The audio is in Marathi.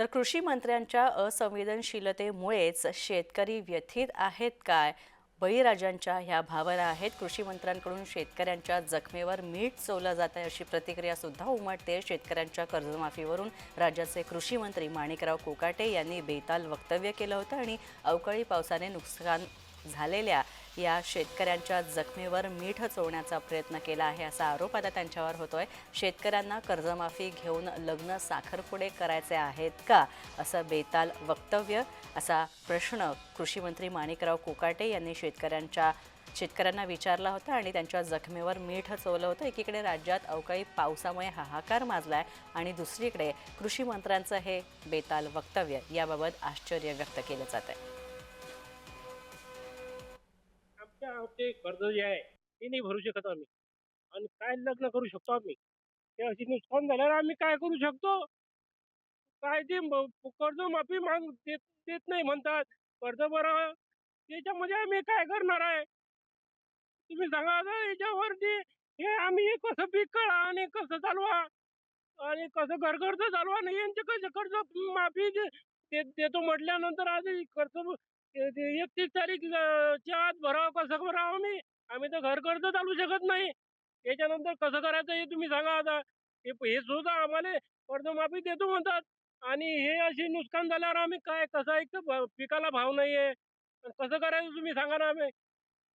तर कृषी मंत्र्यांच्या असंवेदनशीलतेमुळेच शेतकरी व्यथित आहेत काय? बळीराजांच्या ह्या भावना आहेत. कृषी मंत्र्यांकडून शेतकऱ्यांच्या जखमेवर मीठ चोवलं जात आहे अशी प्रतिक्रिया सुद्धा उमटते. शेतकऱ्यांच्या कर्जमाफीवरून राज्याचे कृषी मंत्री माणिकराव कोकाटे यांनी बेताल वक्तव्य केलं होतं आणि अवकाळी पावसाने नुकसान झालेल्या या शेतकऱ्यांच्या जखमेवर मीठ चोळण्याचा प्रयत्न केला आहे असा आरोप आता त्यांच्यावर होतोय. शेतकऱ्यांना कर्जमाफी घेऊन लग्न साखरपुडे करायचे आहेत का? असं बेताल वक्तव्य असा प्रश्न कृषीमंत्री माणिकराव कोकाटे यांनी शेतकऱ्यांच्या शेतकऱ्यांना विचारला होता आणि त्यांच्या जखमेवर मीठ चोवलं होतं. एकीकडे राज्यात अवकाळी पावसामुळे हाहाकार माजलाय आणि दुसरीकडे कृषी मंत्र्यांचं हे बेताल वक्तव्य याबाबत आश्चर्य व्यक्त केलं जात आहे आमच्या आमचे कर्ज जे आहे ते नाही भरू शकत आम्ही. आणि काय लग्न करू शकतो आम्ही? ते अशी नुकसान झाल्यावर आम्ही काय करू शकतो? काय ते कर्जमाफी कर्ज माफी माग देत देत नाही म्हणतात. कर्ज बरं त्याच्यामध्ये आम्ही काय करणार आहे? तुम्ही सांगा आता याच्यावरती. हे आम्ही हे कसं पीक काढा आणि कसं चालवा? आणि कसं घर चालवा? नाही यांचे कसं कर्ज माफी देतो म्हटल्यानंतर आज कर्ज एकतीस तारीख च्या आत भरावं कसं भरावं आम्ही? आम्ही तर घर कर्ज चालू शकत नाही. त्याच्यानंतर कसं करायचं हे तुम्ही सांगा आता. हे सुद्धा आम्हाला कर्जमाफी देतो म्हणतात. आणि हे अशी नुकसान झाल्यावर आम्ही काय कसं ऐकतो पिकाला भाव नाहीये. कसं करायचं तुम्ही सांगा ना आम्ही.